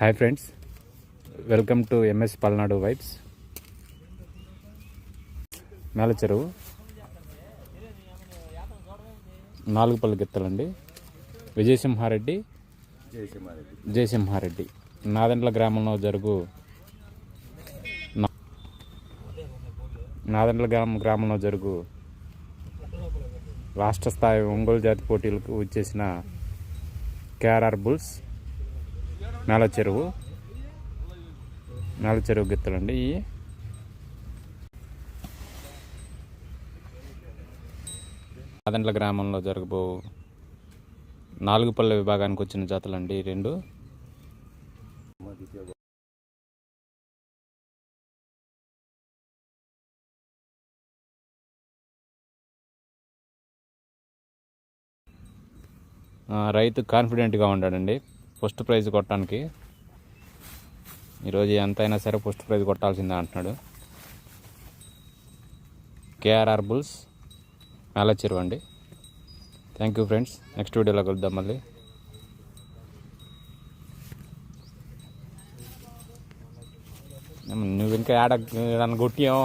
Hi friends welcome to MS Palnadu vibes Mella Cheruvu. నాలుగు పళ్ళు గిత్తలండి. విజయసింహారెడ్డి. జయసింహారెడ్డి. నాదెండ్ల గ్రామంలో జరుగు నా- నాదెండ్ల గ్రామం గ్రామంలో జరుగు రాష్ట్ర స్థాయి ఒంగోలు జాతి పోటీలకు వచ్చేసిన కేఆర్ఆర్ బుల్స్. మేల చెరువు. మేల చెరువు గిత్తలండి ఇవి. నాదెండ్ల గ్రామంలో జరగబో నాలుగు పళ్ళ విభాగానికి వచ్చిన జాతులండి ఈ రెండు. రైతు కాన్ఫిడెంట్గా ఉండాడండి. ఫస్ట్ ప్రైజ్ కొట్టడానికి. ఈరోజు ఎంతైనా సరే ఫస్ట్ ప్రైజ్ కొట్టాల్సిందే అంటున్నాడు. కేఆర్ఆర్ బుల్స్ మేళచెరువు అండి. థ్యాంక్ యూ ఫ్రెండ్స్ నెక్స్ట్ వీడియోలో కలుద్దాం మళ్ళీ. నువ్వు ఇంకా ఆడ కొట్టియో?